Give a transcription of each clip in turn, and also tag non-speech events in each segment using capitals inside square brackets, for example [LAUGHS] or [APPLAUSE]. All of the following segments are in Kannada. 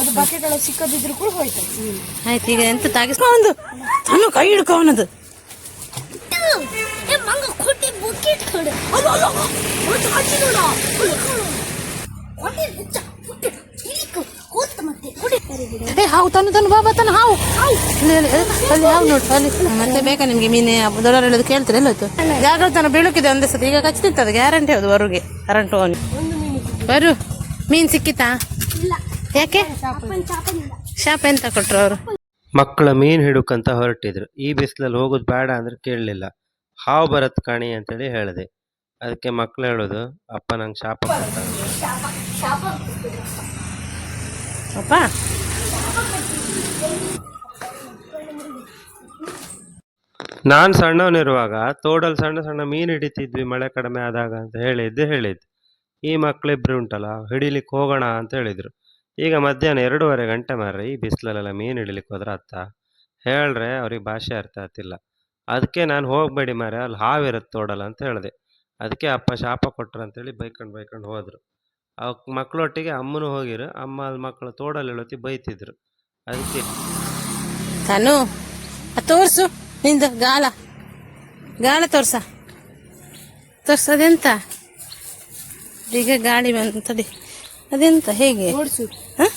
ಅದು ಬಕೆಟ್ ಒಳಗೆ ಸಿಕ್ಕದಿದ್ರು ಕೂಡ ಹೋಯ್ತು ಆಯ್ತು ಈಗ ಎಂತ ತಾಗಿಸ್ಕೊ ಒಂದು ತನ್ನ ಕೈ ಹಿಡ್ಕೊ ಅವನದು. ಮಂಗ ಕೊಟ್ಟಿ ಬಕೆಟ್ ಕಡೆ. ಏ ಹಾವು ತನ್ನ ತನ್ನ ಬಾಬಾ ತನ್ನ ಹಾವು. ಅಲ್ಲಿ ಹಾವು ನೋಡು ಅಲ್ಲಿ. ಮತ್ತೆ ಬೇಕಾ ನಿಮ್ಗೆ ಮೀನೆ ದೊಡ್ಡ ಹೇಳೋದು ಕೇಳ್ತಾರೆ ಎಲ್ಲೋಯ್ತು ಜಾಗ್ರತೆ ತನ ಬೀಳುಕಿದೆ ಒಂದೇ ಸತಿ. ಈಗ ಕಚ್ತಿತ್ತು ಅದು ಗ್ಯಾರಂಟಿ ಹೌದು ಬರುಗೆ. ಕರೆಂಟ್ ಹೋಗಿ ಬರು. ಮೀನ್ ಸಿಕ್ಕಿತಾ? ಯಾಕೆ? ಶಾಪ ಎಂತ ಕೊಟ್ರು ಅವರು? ಮಕ್ಕಳ ಮೀನ್ ಹಿಡುಕಂತ ಹೊರಟಿದ್ರು. ಈ ಬಿಸಿಲಲ್ಲಿ ಹೋಗೋದು ಬೇಡ ಅಂದ್ರೆ ಕೇಳಲಿಲ್ಲ. ಹಾವು ಬರತ್ ಕಾಣಿ ಅಂತೇಳಿ ಹೇಳಿದೆ. ಅದಕ್ಕೆ ಮಕ್ಳು ಹೇಳೋದು ಅಪ್ಪ ನಂಗೆ ಶಾಪ ಅಪ್ಪ? ನಾನು ಸಣ್ಣವನಿರುವಾಗ ತೋಡಲ್ಲಿ ಸಣ್ಣ ಸಣ್ಣ ಮೀನು ಹಿಡಿತಿದ್ವಿ ಮಳೆ ಕಡಿಮೆ ಆದಾಗ ಅಂತ ಹೇಳಿದ್ದೆ ಹೇಳಿದ್ದು. ಈ ಮಕ್ಳಿಬ್ರು ಉಂಟಲ್ಲ ಹಿಡಿಲಿಕ್ಕೆ ಹೋಗೋಣ ಅಂತ ಹೇಳಿದ್ರು. ಈಗ ಮಧ್ಯಾಹ್ನ ಎರಡೂವರೆ ಗಂಟೆ ಮಾರ್ರಿ, ಈ ಬಿಸಿಲಲ್ಲೆಲ್ಲ ಮೀನು ಹಿಡಿಲಿಕ್ಕೆ ಹೋದ್ರೆ ಅತ್ತ ಹೇಳ್ರೆ ಅವ್ರಿಗೆ ಭಾಷೆ ಅರ್ಥ ಆಗ್ತಿಲ್ಲ. ಅದಕ್ಕೆ ನಾನು ಹೋಗಬೇಡಿ ಮಾರೆ ಅಲ್ಲಿ ಹಾವಿರತ್ತೆ ತೋಡಲ್ಲ ಅಂತ ಹೇಳಿದೆ. ಅದಕ್ಕೆ ಅಪ್ಪ ಶಾಪ ಕೊಟ್ರು ಅಂತೇಳಿ ಬೈಕೊಂಡು ಬೈಕೊಂಡು ಹೋದರು. ಅವ್ ಮಕ್ಕಳೊಟ್ಟಿಗೆ ಅಮ್ಮನೂ ಹೋಗಿರು, ಅಮ್ಮ ಅಲ್ಲಿ ಮಕ್ಕಳು ತೋಡಲ್ಲಿ ಹೇಳೋತಿ ಬೈತಿದ್ರು. ಅದಕ್ಕೆ ತಾನು ತೋರಿಸು ನಿಂದು ಗಾಳ. ಗಾಳ ತೋರ್ಸ. ತೋರ್ಸದೆಂತ? ಈಗ ಗಾಳಿ ಬಂತಡಿ ಅದೆಂತ ಹೇಗೆ? ಓಡಿಸು. ನೀನನ್ನ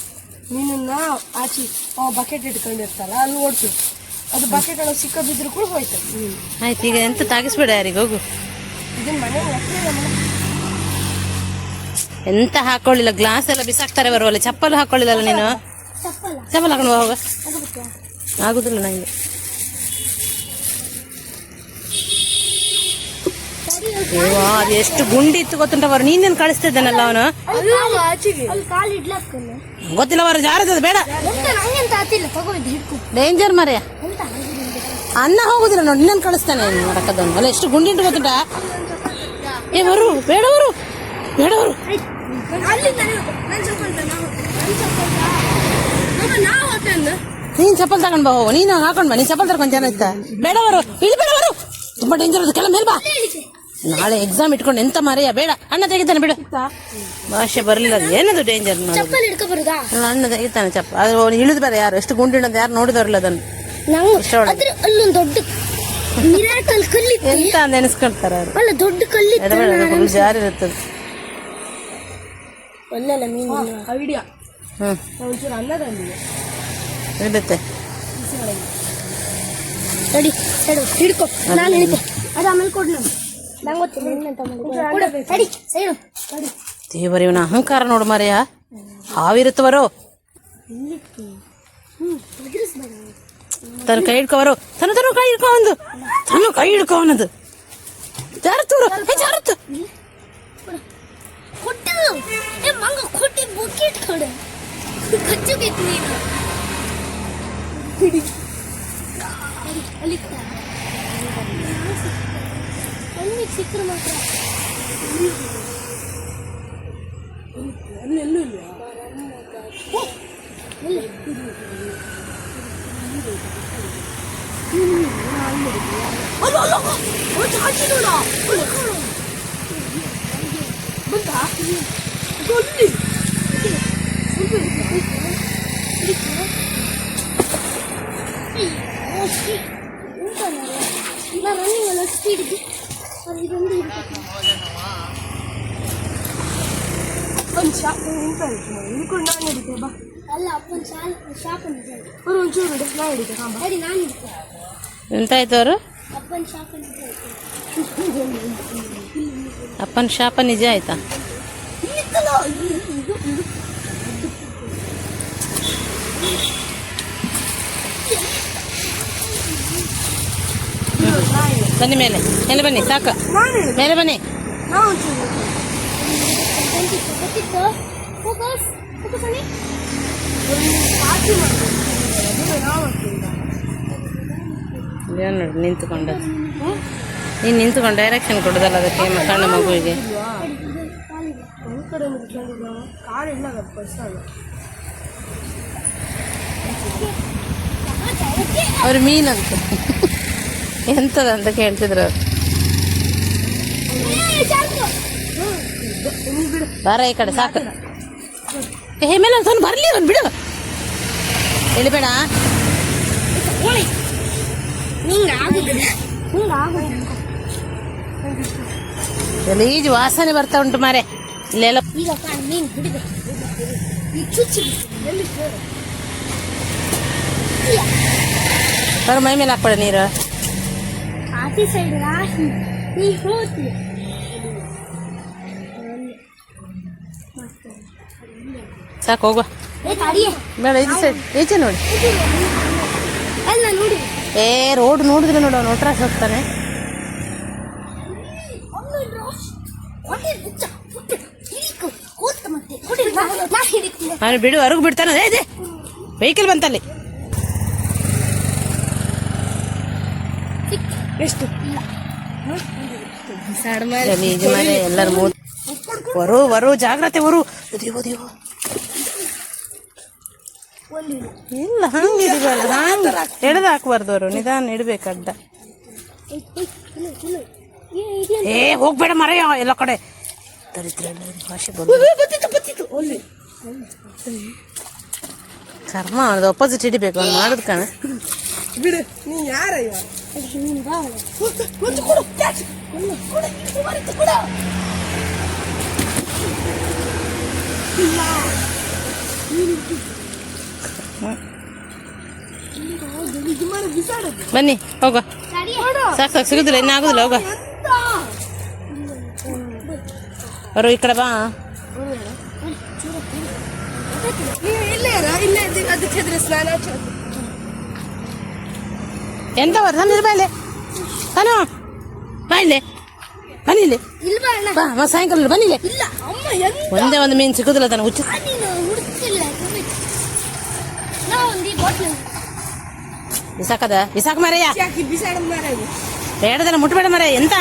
ಮೀನನ್ನ ಆಚಿ ಬಕೆಟ್ ಇಟ್ಕೊಂಡಿರ್ತಲ್ಲ ಅಲ್ಲಿ ಓಡಿಸು. ಅದು ಬಕೆಟ್ ಒಳಗೆ ಸಿಕ್ಕದಿದ್ರು ಕೂಡ ಹೋಯ್ತು ಆಯ್ತು ಈಗ ಎಂತ ತಾಗಿಸ್ಬೇಡ ಯಾರಿಗೆ ಹೋಗು. ಇದನ್ನ ಮನೆ ಎಂತ ಹಾಕೊಳ್ಳಿಲ್ಲ ಗ್ಲಾಸ್ ಎಲ್ಲ ಬಿಸಾಕ್ತಾರೆ ಬರುವಲ್ಲ ಚಪ್ಪಲು ಹಾಕೊಳ್ಳಿಲ್ಲಲ್ಲ ನೀನು? ಚಪ್ಪಲ್ ಹಾಕೊಂಡು ಹೋಗ. ಆಗುದಿಲ್ಲ ನಂಗೆ. ಅದು ಎಷ್ಟು ಗುಂಡಿ ಇತ್ತು ಗೊತ್ತುಂಟ ಅವರು ನೀನೇನು ಕಳಿಸ್ತಿದ್ದಾನಲ್ಲ ಅವನು? ಆಚೆಗೆ. ಗೊತ್ತಿಲ್ಲ ಅವರು ಜಾರದ ಬೇಡ. ಡೇಂಜರ್ ಮರೆಯ ಅನ್ನ ಹೋಗುದಿಲ್ಲ ನೋಡಿ ನಿನ್ನ ಕಳಿಸ್ತಾನೆ ನೋಡಕ್ಕದನ್ನು ಅಲ್ಲ ಎಷ್ಟು ಗುಂಡಿ ಉಂಟು ಗೊತ್ತುಂಟ? ಏ ಬರು ಬೇಡವರು ಬೇಡವರು ನೀನ್ ಚಪ್ಪಲ್ ತಗೊಂಡ್ ಬಾ ನೀನು ಹಾಕೊಂಡ್ ಬಾ ನೀನ್ ಚಪ್ಪಲ್ ತರ್ಕೊಂಡ್ ಜನ ಇತ್ತ ಬೇಡವರು ಇಲ್ಲಿ ಬೇಡವರು ತುಂಬಾ ಡೇಂಜರ್ ಅದು ಕೆಲ ಮೇಲ್ ಬಾ. ನಾಳೆ ಎಕ್ಸಾಮ್ ಇಟ್ಕೊಂಡು ಎಂತ ಮರೆಯ ಬೇಡ. ಅಣ್ಣ ತೆಗಿತಾನೆ ಬಿಡು. ಭಾಷೆ ಬರಲಿಲ್ಲ ಅದು ಏನದು ಡೇಂಜರ್ ಅಣ್ಣ ತೆಗಿತಾನೆ ಚಪ್ಪ. ಅದು ಇಳಿದ ಇಳಿದು ಬೇರೆ ಯಾರು? ಎಷ್ಟು ಗುಂಡಿ ಅಂತ ಯಾರು ನೋಡಿದವ್ರಲ್ಲ ಅದನ್ನು? ಅಲ್ಲೊಂದು ದೊಡ್ಡ ಮಿರಾಕಲ್ ಕಲ್ಲಿತ್ತು. ಎಂತ ಅಂತ ಎಣಿಸ್ಕೊಳ್ತಾರ ಅವ್ರು? ಅಲ್ಲ ದೊಡ್ಡ ಕಲ್ಲಿತ್ತು ಎಡಬೇಡ ಫುಲ್ ಜಾರಿ ಇರುತ್ತದೆ ಒಳ್ಳೆಲ್ಲ ಮೀನು ಐಡಿಯಾ. ಹ್ಮ್. ಒಂಚೂರು ಅನ್ನದಲ್ಲಿ. ತಡಿ ತಡಿ ಹಿಡ್ಕೊ. ನಾನು ಹಿಡ್ಕೊ. ಅದು ಆಮೇಲೆ ನಂಗೆ ಗೊತ್ತಿಲ್ಲ ಏನಂತ ಮಾಡಿ ತಡಿ ಸೈಡು ತಡಿ. ದೇವರ ಇವನ ಅಹಂಕಾರ ನೋಡು ಮರೆಯ ಹಾವಿರುತ್ತವರು. ತನ್ನ ಕೈ ಹಿಡ್ಕೋವರು. ತನ್ನ ತನ್ನ ಕೈ ಹಿಡ್ಕೊ ಒಂದು ತನ್ನ ಕೈ ಹಿಡ್ಕೊ ಅವನದು. ಜಾರತ್ತವರು ಜಾರತ್ತು ಕೊಟ್ಟು. ಏ ಮಂಗ ಕೊಟ್ಟಿ ಬಕೆಟ್ ಕೊಡು ಕಚ್ಚಬೇಕು ನೀನು. ಹಿಡಿ. ಅಲ್ಲಿ ಕಣ್ಣಿಗೆ ಸಿಕ್ಕರು ಮಾತ್ರ. ಅಲ್ಲಿ ಎಲ್ಲೂ ಇಲ್ಲ ರನ್ನಿಂಗ್ ಎಲ್ಲ? ಸ್ಪೀಡ್ ಇದೊಂದು ಒಂದು ಶಾಪ್ ಹಿಡ್ಕೊಂಡು ನಾನು ಹಿಡಿತೆ ಬಾ ಅಲ್ಲ ಅಪ್ಪನ ಶಾಲ್ ಶಾಪ್ ಒಂದು ಒಂಚೂರು ಹಿಡಿ ನಾನು ಹಿಡಿತೆ ಹಾಂ ಬಾ ನಾನು ಹಿಡಿತೆ ಎಂತಾಯ್ತು ಅವರು ಅಪ್ಪನ ಶಾಪ್ ಅಪ್ಪನ ಶಾಪ ನಿಜ ಆಯ್ತಾ ಬನ್ನಿ ಮೇಲೆ ಮೇಲೆ ಬನ್ನಿ ಸಾಕು ಮೇಲೆ ಬನ್ನಿ ಫೋಕಸ್ ಫೋಕಸ್ ಅಲ್ಲಿ ಇದೇನು ನೋಡಿ, ನಿಂತುಕೊಂಡು. ನೀನು ನಿಂತುಕೊಂಡು ಡೈರೆಕ್ಷನ್ ಕೊಡೋದಲ್ಲ ಅದಕ್ಕೆ ಸಣ್ಣ ಮಗುವಿಗೆ. ಅವ್ರು ಮೀನಂತ. ಎಂತದಂತ ಕೇಳ್ತಿದ್ರು ಅವರು. ಬಾರ ಈ ಕಡೆ ಸಾಕು. ಹೇ ಮೇಲೆ ಒಂದು ಬರ್ಲಿ ಅವ್ನು, ಬಿಡು. ಹಿಂಗ ಆಗುದಿಲ್ಲ. ಗಲೀಜು ವಾಸನೆ ಬರ್ತಾ ಉಂಟು ಮಾರೆ. ಇಲ್ಲೆಲ್ಲ ಎಲ್ಲಿ ಬರೋ ಮೈ ಮೇಲೆ ಹಾಕ್ಬೇಡ ನೀರು. ಆಚೆ ಸೈಡ್ ರಾಶಿ ನೀ ಸಾಕು ಹೋಗುವ ಬೇಡ ಇದು ಸೈಡ್ ಈಚೆ ನೋಡಿ. ಏ ರೋಡ್ ನೋಡಿದ್ರೆ ನೋಡು ಅವ್ನು ಒಟ್ರಾಸ್ ಹೋಗ್ತಾನೆ. ಅವನು ಬಿಡು ಹೊರಗೆ ಬಿಡ್ತಾನೆ. ಇದೆ. ವೆಹಿಕಲ್ ಬಂತಲ್ಲಿ ಎಷ್ಟು? ಎಲ್ಲರೂ ಬರು ವರು ಜಾಗ್ರತೆ ಬರು ದೇವೋ ದಿವೋ ಇಲ್ಲ ಹಂಗೆ ಇಡಬಾರ್ದು ಹಂಗೆ ಎಳ್ದು ಹಾಕ್ಬಾರ್ದು ಅವರು ನಿಧಾನ ಇಡ್ಬೇಕಡ್ಡ ಇಲ್ಲ ಇಲ್ಲ ಏ ಇದೆಯಲ್ಲ ಏ ಹೋಗ್ಬೇಡ ಮರೆಯ ಎಲ್ಲ ಕಡೆ. ದರಿದ್ರ ಎಲ್ಲ ಇದು ಭಾಷೆ ಬಂದು. ಬತ್ತಿತ್ತು ಬತ್ತಿತ್ತು ಅಲ್ಲಿ ಕರ್ಮ ಅದು ಅಪೋಸಿಟ್ ಹಿಡಿಬೇಕು ಅವ್ನು ಮಾಡೋದು ಕಣ. ಬಿಡು ನೀ ಯಾರಯ್ಯ ನೀನು ಬಾ ಒಂದು ಕೊಡು ಕ್ಯಾಚ್. ಕೊಡು ಕೊಡು ಇದು ಮರೆತು ಕೊಡು. ಇಲ್ಲ. ಇದು ಮಾಡಿ ಬಿಸಾಡೋದು ಬನ್ನಿ ಹೋಗ ಸಾಕು ಸಾಕು ಸಿಗುದಿಲ್ಲ ಇನ್ನು ಆಗುದಿಲ್ಲ ಹೋಗ ಅವರು ಈ ಕಡೆ ಬಾ. ನೀವು ಇಲ್ಲೇ ಇರ ಇಲ್ಲೇ. ಇದ್ದೀರಿ ಅದಕ್ಕೆ ಹೆದ್ರೆ ಸ್ನಾನ ಎಂತ ಬರ್ ನಾನು ಇರ್ಬಾಲೆ ತಾನು ಬಾ ಇಲ್ಲಿ. ಬನ್ನಿ ಇಲ್ಲಿ. ಇಲ್ಲ ಅಣ್ಣ. ಬಾ ಮ ಸಾಯಂಕಾಲ ಬನ್ನಿ ಇಲ್ಲಿ. ಇಲ್ಲ ಅಮ್ಮ ಎಂತ? ಒಂದೇ ಒಂದು ಮೀನು ಸಿಗುದಿಲ್ಲ ತಾನು ಹುಚ್ಚು ನೀನು ಹುಡುಕಿಲ್ಲ ನಾ ಒಂದು ಬಾಟ್ಲು ಬಿಸಾಕದ? ಬಿಸಾಕ ಮರೆಯ ಯಾಕೆ ಬಿಸಾಡ ಮಾರ ಬೇಡದಲ್ಲ ಮುಟ್ಬೇಡ ಮರೆ ಎಂತ?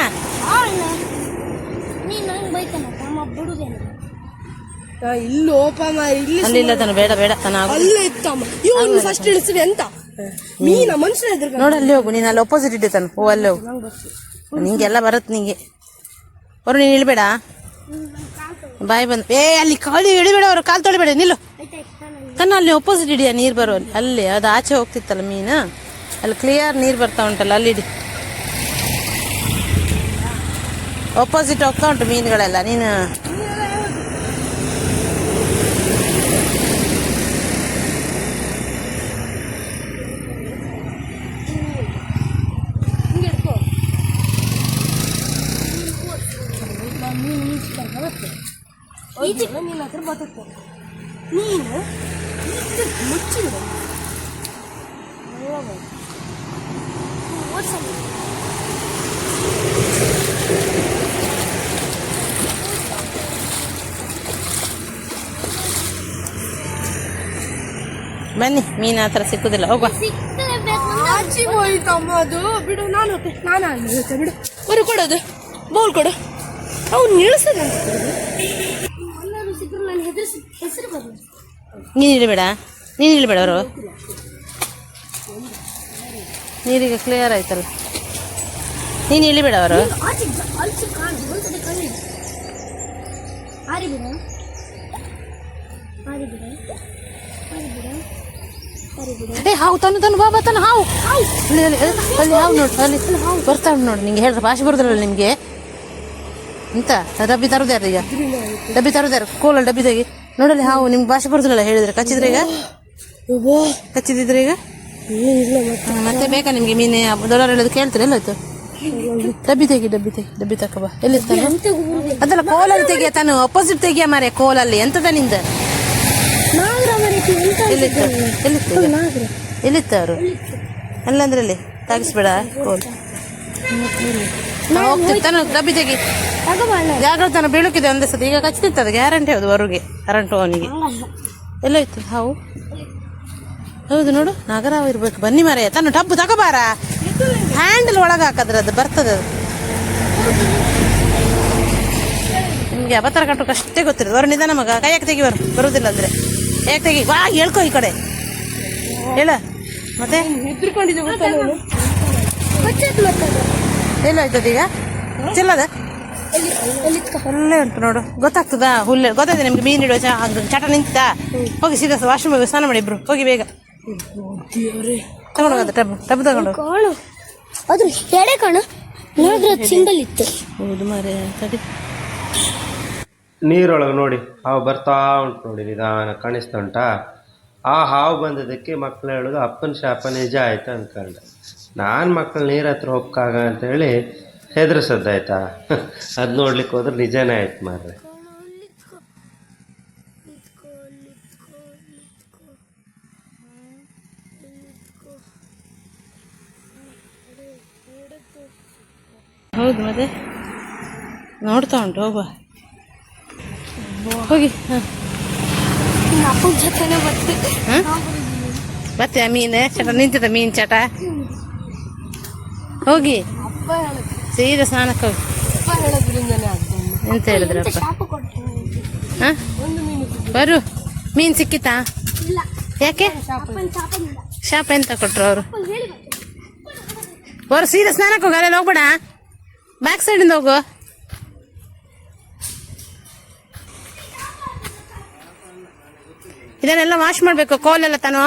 ಇಲ್ಲಿ. ಇಲ್ಲಿ ಅಲ್ಲಿ ಇಲ್ಲ ತಾನು ಬೇಡ ಬೇಡ ತನ ಅಲ್ಲೇ ಇತ್ತಮ್ಮ ಇವನು ಫಸ್ಟ್ ಇಳಿಸಿದೆ ಅಂತ. ಮೀನ ಮನುಷ್ಯನ ಎದುರು ನೋಡು ಅಲ್ಲಿ ಹೋಗು ನೀನು ಅಲ್ಲಿ ಅಪೋಸಿಟ್ ತನ. ಓ ಅಲ್ಲಿ ಹೋಗು. ನಿಂಗೆಲ್ಲ ಬರುತ್ತೆ ನಿಂಗೆ. ಅವರು ನೀನು ಇಳಿಬೇಡ? ಬಾಯ್ ಬಂದ್ ಏ ಅಲ್ಲಿ ಕಾಲಿ ಇಳಿಬೇಡ ಅವರು ಕಾಲು ತೊಳಿಬೇಡ ನಿಲ್ಲು. ಕಣ್ಣ ಅಲ್ಲಿ ಅಪೋಸಿಟ್ ಇಡಿಯ ನೀರು ಬರೋ ಅಲ್ಲಿ, ಅದು ಆಚೆ ಹೋಗ್ತಿತ್ತಲ್ಲ ಮೀನು? ಅಲ್ಲಿ ಕ್ಲಿಯರ್ ನೀರು ಬರ್ತಾ ಉಂಟಲ್ಲ, ಅಲ್ಲಿ ಇಡಿ ಅಪೋಸಿಟ್ ಹೋಗ್ತಾ ಉಂಟು ಮೀನುಗಳೆಲ್ಲ, ನೀನು. ಈಚೆ ಇದಕ್ಕೆ ಮುಚ್ಚಿಡು ಓಡ್ಸಲ್ಲ ಬನ್ನಿ ಮೀನು ಆ ಥರ ಸಿಕ್ಕುದಿಲ್ಲ ಹೋಗುವ. ಆಚೆ ಹೋಯ್ತಮ್ಮ ಅದು. ಬಿಡು ನಾನು ಹೋಗ್ತೆ. ನಾನು ಆಗಿರುತ್ತೆ ಬಿಡು. ಬರು ಕೊಡೋದು. ಬೌಲ್ ಕೊಡು. ಅವ್ನು ಸಿಕ್ಕರು ನಾನು ಹೆದರ್ಸಿ ಹೆಸರು ಬರಲ್ಲ ನೀನು ಅವರು. ನೀರಿಗೆ ಕ್ಲಿಯರ್ ಆಯ್ತಲ್ಲ. ನೀನು ಇಳಿಬೇಡ ಅವರು. ಆಚೆ ಅಲ್ಸು ಕಾಣು ಒಂದ್ಸತಿ ಕಣ್ಣು ಆರಿ ಬಿಡ. ಆರಿ ಬಿಡ. ಆರಿ ಬಿಡ. ಆರಿ ಬಿಡ. ಏ ಹಾವು ತನು ತನು ಬಾಬಾ ತನು ಹಾವು. ಅಲ್ಲಿ ಅಲ್ಲಿ ಹಾವು ನೋಡು ಅಲ್ಲಿ. ಹಾವು. ಬರ್ತಾವೆ ನೋಡಿ ನಿಂಗೆ ಹೇಳಿದ್ರೆ ಭಾಷೆ ಬರೋದಿಲ್ಲ ನಿಮಗೆ ಎಂತ? ಡಬ್ಬಿ ತರುದಾರ ಈಗ? ಡಬ್ಬಿ ತರುದಾರ ಕೋಲಲ್ಲಿ ಡಬ್ಬಿ ತೆಗಿ. ನೋಡಲ್ಲಿ ಹಾವು ನಿಮ್ಗೆ ಭಾಷೆ ಬರುದಿಲ್ಲ ಹೇಳಿದ್ರೆ ಕಚ್ಚಿದ್ರೆ ಈಗ? ಕಚ್ಚಿದ್ರೆ ಈಗ? ಮತ್ತೆ ಬೇಕಾ ನಿಮ್ಗೆ ಮೀನೆ? ಡಾಲರ್ ಹೇಳೋದು ಕೇಳ್ತೀರ ಎಲ್ಲಾಯ್ತು ಡಬ್ಬಿ ತೆಗಿ ಡಬ್ಬಿ ತೆಗಿ, ಡಬ್ಬಿ ತಕ ಬಾ. ಎಲ್ಲಿ ತಾನು ಅದಲ್ಲ ಕೋಲಲ್ಲಿ ತೆಗಿಯ ತಾನು ಅಪೋಸಿಟ್ ತೆಗಿಯ ಮಾರೆ ಕೋಲಲ್ಲಿ. ಎಂತದ ನಿಂದ? ಎಲ್ಲಿತ್ತ? ಎಲ್ಲಿತ್ತು ಅವರು? ಅಲ್ಲಂದ್ರೆ ಅಲ್ಲಿ ತಾಗಿಸ್ಬೇಡ, ಕೋಲ್. ಹೋಗ್ತಿರ್ತಾನ ಡಬ್ಬಿ ತೆಗಿ. ಜಾಗ್ರತನ ಬೀಳುಕಿದೆ ಒಂದೇ ಸತಿ. ಈಗ ಕಚ್ಚಿತ್ತದ, ಗ್ಯಾರಂಟಿ ಹೌದು ಹೊರಗೆ ಕರೆಂಟ್ ಅವನಿಗೆ. ಎಲ್ಲೋಯ್ತು ಹಾವು? ಹೌದು ನೋಡು, ನಾಗರಾವ್ ಇರ್ಬೇಕು. ಬನ್ನಿ ಮಾರಯ್ಯ ತನ್ನ ಟಬ್ಬು ತಗೋಬಾರ. ಹ್ಯಾಂಡಲ್ ಒಳಗೆ ಹಾಕದ್ರೆ ಅದು ಬರ್ತದೆ ಅದು. ನಿಮಗೆ ಅವತಾರ ಕಟ್ಟೋಕೆ ಅಷ್ಟೇ ಗೊತ್ತಿರೋದು. ಅವ್ರ ನಿಧಾನ ಮಗ. ಕೈಯಾಕೆ ತೆಗಿವರು ಬರುವುದಿಲ್ಲ ಅಂದ್ರೆ. ಯಾಕೆ ತೆಗಿ. ವಾ, ಹೇಳ್ಕೊ ಈ ಕಡೆ. ಹೇಳ. ಮತ್ತೆ? ಎಲ್ಲೋಯ್ತದ ಈಗ? ಚೆಲ್ಲದ? ಒಳ್ಳೆ ಉಂಟು ನೋಡು. ಗೊತ್ತಾಗ್ತದಾ? ಹುಲ್ಲೆ. ಗೊತ್ತಾಯ್ತು ನಿಮ್ಗೆ ಮೀನು ಅದು ಚಟ ನಿಂತ ಹೋಗಿ ಸೀದಾ ವಾಶ್ರೂಮ್ ಹೋಗಿ ಸ್ನಾನ ಮಾಡಿ ಇಬ್ರು. ಹೋಗಿ ಬೇಗ. ದೇವ್ರೆ ತಗೊಂಡು ಹೋಗೋದು ಟಬ್ ಟಬ್ ತಗೊಂಡು ಕಾಣು ಅದು ಎಡೆ ಕಾಣು. ನೋಡಿದ್ರೆ ಅದು ಸಿಂಬಲ್ ಇತ್ತು ಹೌದು ಮಾರೆ ತಡಿ. ನೀರೊಳಗೆ ನೋಡಿ ಹಾವು ಬರ್ತಾ ಉಂಟು ನೋಡಿ ನಿಧಾನ ಕಾಣಿಸ್ತಾ ಉಂಟಾ. ಆ ಹಾವು ಬಂದದಕ್ಕೆ ಮಕ್ಕಳು ಹೇಳುದು ಅಪ್ಪನ ಶಾಪ ನಿಜ ಆಯ್ತು ಅಂದ್ಕೊಂಡೆ ನಾನು ಮಕ್ಕಳು ನೀರ ಹತ್ರ ಹೋಗ್ಕಾಗ ಅಂತ ಹೇಳಿ ಹೆದರ್ಸದ್ದಾಯ್ತಾ [LAUGHS] ಅದು ನೋಡ್ಲಿಕ್ಕೆ ಹೋದ್ರೆ ನಿಜನೇ ಆಯ್ತು ಮಾರ್ರೆ. ಹೌದು, ಮತ್ತೆ ನೋಡ್ತಾ ಉಂಟು, ಹೋಗುವ. ಹೋಗಿ, ಹಾಂ. ಮತ್ತೆ ಮೀನು ಚಟ? ನಿಂತಿದ್ದ ಮೀನು ಚಟ? ಹೋಗಿ. ಸೀದ ಸ್ನಾನಕ್ಕೆ ಹೋಗಿ. ಎಂತ ಹೇಳಿದ್ರಪ್ಪ? ಹಾಂ? ಬರು. ಮೀನು ಸಿಕ್ಕಿತಾ ಯಾಕೆ? ಶಾಪ ಎಂತ ಕೊಟ್ರು ಅವರು. ಬರು, ಸೀದಾ ಸ್ನಾನಕ್ಕೆ ಹೋಗಿ, ಅಲ್ಲೆಲ್ಲ ಹೋಗ್ಬೇಡ. ಬ್ಯಾಕ್ ಸೈಡಿಂದ ಹೋಗು. ಇದನ್ನೆಲ್ಲ ವಾಶ್ ಮಾಡಬೇಕು ಕೋಲೆಲ್ಲ ತಾನು.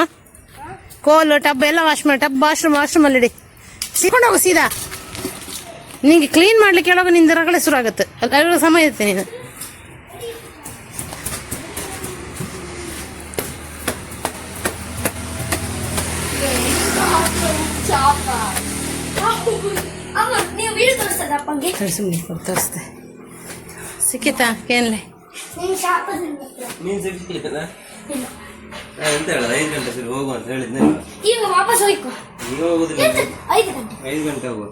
ಕೋಲು ಟಬ್ ಎಲ್ಲ ವಾಶ್ ಮಾಡಿ ಟಬ್ ವಾಶ್ರೂಮ್ ವಾಶ್ರೂಮಲ್ಲಿ ಇಡಿ ಸಿಕ್ಕೊಂಡು ಹೋಗು ಸೀದಾ. ನಿಂಗೆ ಕ್ಲೀನ್ ಮಾಡ್ಲಿಕ್ಕೆ ಹೇಳೋಕೆ ನಿಂದ ರಗಳೆ ಶುರು ಆಗುತ್ತೆ. ಅದ್ರಲ್ಲಿ ಸಮಯ ಇರುತ್ತೆ ನೀನು. ಅಮ್ಮ ನೀವು ವೀಡಿಯೋ ತೋರಿಸ್ತದ ಅಪ್ಪಂಗೆ? ಸರಿ ಸುಮ್ಮನೆ ಕೊಡು ತೋರಿಸ್ತೆ. ಸಿಕ್ಕಿತಾ? ಏನ್ಲೆ? ಎಂತ ಹೇಳೋದು? ಐದು ಗಂಟೆ ಸರಿ ಹೋಗು ಅಂತ ಹೇಳಿದ್ನ ಈಗ ವಾಪಸ್ ಹೋಯ್ಕೋ. ಈಗ ಹೋಗುದಿಲ್ಲ. ಐದು ಗಂಟೆ. ಐದು ಗಂಟೆ ಹೋಗುವ.